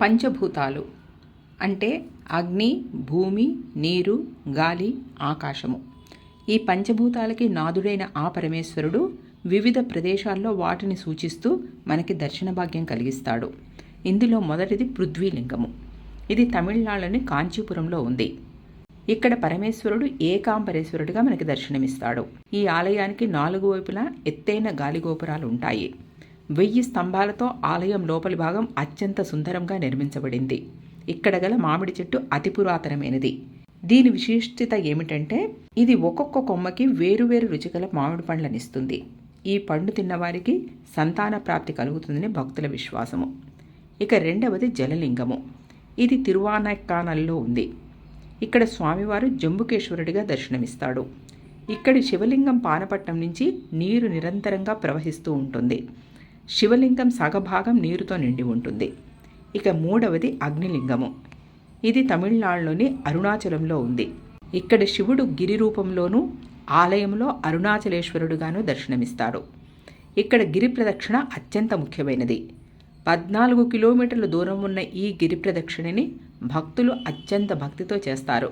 పంచభూతాలు అంటే అగ్ని భూమి నీరు గాలి ఆకాశము. ఈ పంచభూతాలకి నాదుడైన ఆ పరమేశ్వరుడు వివిధ ప్రదేశాల్లో వాటిని సూచిస్తూ మనకి దర్శన భాగ్యం కలిగిస్తాడు. ఇందులో మొదటిది పృథ్వీలింగము. ఇది తమిళనాడులోని కాంచీపురంలో ఉంది. ఇక్కడ పరమేశ్వరుడు ఏకాంబరేశ్వరుడిగా మనకి దర్శనమిస్తాడు. ఈ ఆలయానికి నాలుగు వైపులా ఎత్తైన గాలిగోపురాలు ఉంటాయి. వెయ్యి స్తంభాలతో ఆలయం లోపలి భాగం అత్యంత సుందరంగా నిర్మించబడింది. ఇక్కడ గల మామిడి చెట్టు అతి పురాతనమైనది. దీని విశిష్టత ఏమిటంటే ఇది ఒక్కొక్క కొమ్మకి వేరువేరు రుచిగల మామిడి పండ్లనిస్తుంది. ఈ పండు తిన్నవారికి సంతాన ప్రాప్తి కలుగుతుందని భక్తుల విశ్వాసము. ఇక రెండవది జలలింగము. ఇది తిరువానక్కానల్లో ఉంది. ఇక్కడ స్వామివారు జంబుకేశ్వరుడిగా దర్శనమిస్తాడు. ఇక్కడి శివలింగం పానపట్నం నుంచి నీరు నిరంతరంగా ప్రవహిస్తూ ఉంటుంది. శివలింగం సగభాగం నీరుతో నిండి ఉంటుంది. ఇక మూడవది అగ్నిలింగము. ఇది తమిళనాడులోని అరుణాచలంలో ఉంది. ఇక్కడ శివుడు గిరి రూపంలోనూ ఆలయంలో అరుణాచలేశ్వరుడుగాను దర్శనమిస్తాడు ఇక్కడ గిరి ప్రదక్షిణ అత్యంత ముఖ్యమైనది. పద్నాలుగు కిలోమీటర్ల దూరం ఉన్న ఈ గిరి ప్రదక్షిణని భక్తులు అత్యంత భక్తితో చేస్తారు.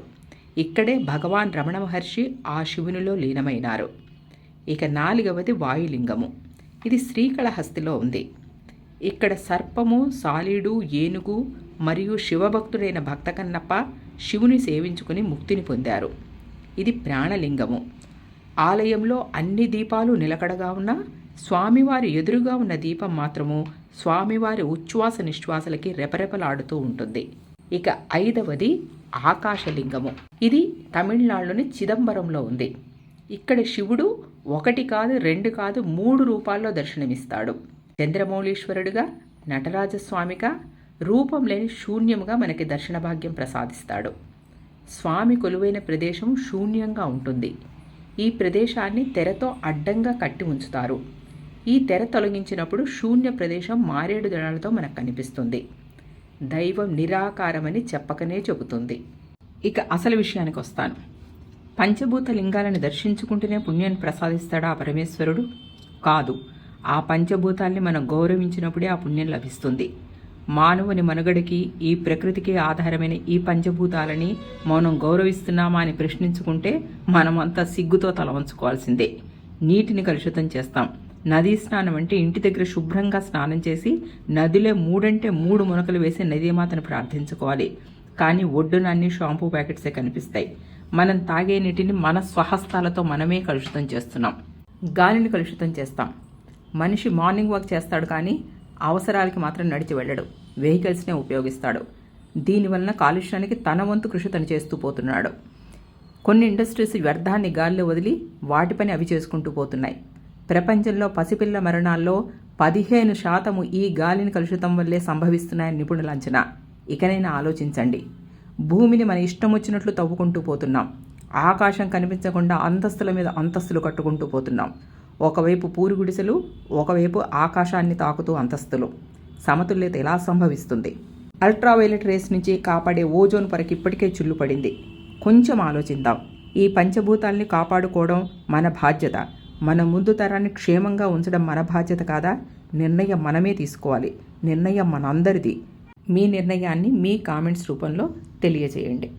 ఇక్కడే భగవాన్ రమణ మహర్షి ఆ శివునిలో లీనమైనారు. ఇక నాలుగవది వాయులింగము. ఇది శ్రీకళహస్తిలో ఉంది. ఇక్కడ సర్పము సాలీడు ఏనుగు మరియు శివభక్తుడైన భక్త కన్నప్ప శివుని సేవించుకుని ముక్తిని పొందారు. ఇది ప్రాణలింగము. ఆలయంలో అన్ని దీపాలు నిలకడగా ఉన్న స్వామివారి ఎదురుగా ఉన్న దీపం మాత్రము స్వామివారి ఉచ్ఛ్వాస నిశ్వాసలకి రెపరెపలాడుతూ ఉంటుంది. ఇక ఐదవది ఆకాశలింగము. ఇది తమిళనాడులోని చిదంబరంలో ఉంది. ఇక్కడ శివుడు ఒకటి కాదు రెండు కాదు మూడు రూపాల్లో దర్శనమిస్తాడు. చంద్రమౌళీశ్వరుడుగా నటరాజస్వామిగా రూపం లేని శూన్యముగా మనకి దర్శన భాగ్యం ప్రసాదిస్తాడు. స్వామి కొలువైన ప్రదేశం శూన్యంగా ఉంటుంది. ఈ ప్రదేశాన్ని తెరతో అడ్డంగా కట్టి ఉంచుతారు. ఈ తెర తొలగించినప్పుడు శూన్య ప్రదేశం మారేడు దళాలతో మనకు కనిపిస్తుంది. దైవం నిరాకారమని చెప్పకనే చెబుతుంది. ఇక అసలు విషయానికి వస్తాను పంచభూత లింగాలను దర్శించుకుంటూనే పుణ్యాన్ని ప్రసాదిస్తాడా ఆ పరమేశ్వరుడు? కాదు. ఆ పంచభూతాల్ని మనం గౌరవించినప్పుడే ఆ పుణ్యం లభిస్తుంది. మానవుని మనుగడకి ఈ ప్రకృతికి ఆధారమైన ఈ పంచభూతాలని మనం గౌరవిస్తున్నామా అని ప్రశ్నించుకుంటే మనమంతా సిగ్గుతో తల వంచుకోవాల్సిందే. నీటిని కలుషితం చేస్తాం. నదీ స్నానం అంటే ఇంటి దగ్గర శుభ్రంగా స్నానం చేసి నదిలో మూడంటే మూడు మునకలు వేసి నదీమాతను ప్రార్థించుకోవాలి. కానీ ఒడ్డున అన్ని షాంపూ ప్యాకెట్సే కనిపిస్తాయి. మనం తాగే నీటిని మన స్వహస్తాలతో మనమే కలుషితం చేస్తున్నాం. గాలిని కలుషితం చేస్తాం. మనిషి మార్నింగ్ వాక్ చేస్తాడు కానీ అవసరాలకి మాత్రం నడిచి వెళ్ళడు. వెహికల్స్నే ఉపయోగిస్తాడు. దీనివలన కాలుష్యానికి తన వంతు కృషి తను చేస్తూ పోతున్నాడు. కొన్ని ఇండస్ట్రీస్ వ్యర్థాన్ని గాలిలో వదిలి వాటి పని అవి చేసుకుంటూ పోతున్నాయి. ప్రపంచంలో పసిపిల్ల మరణాల్లో పదిహేను శాతము ఈ గాలిని కలుషితం వల్లే సంభవిస్తున్నాయని నిపుణుల అంచనా ఇకనైనా ఆలోచించండి. భూమిని మన ఇష్టం వచ్చినట్లు తవ్వుకుంటూ పోతున్నాం. ఆకాశం కనిపించకుండా అంతస్తుల మీద అంతస్తులు కట్టుకుంటూ పోతున్నాం. ఒకవైపు పూరి గుడిసెలు ఒకవైపు ఆకాశాన్ని తాకుతూ అంతస్తులు. సమతుల్యత ఎలా సంభవిస్తుంది? అల్ట్రావైలెట్ రేస్ నుంచి కాపాడే ఓజోన్ పొరకి ఇప్పటికే చుల్లు పడింది. కొంచెం ఆలోచిద్దాం. ఈ పంచభూతాల్ని కాపాడుకోవడం మన బాధ్యత. మన ముందు తరాన్ని క్షేమంగా ఉంచడం మన బాధ్యత కాదా? నిర్ణయం మనమే తీసుకోవాలి. నిర్ణయం మనందరిది. మీ నిర్ణయాన్ని మీ కామెంట్స్ రూపంలో తెలియజేయండి.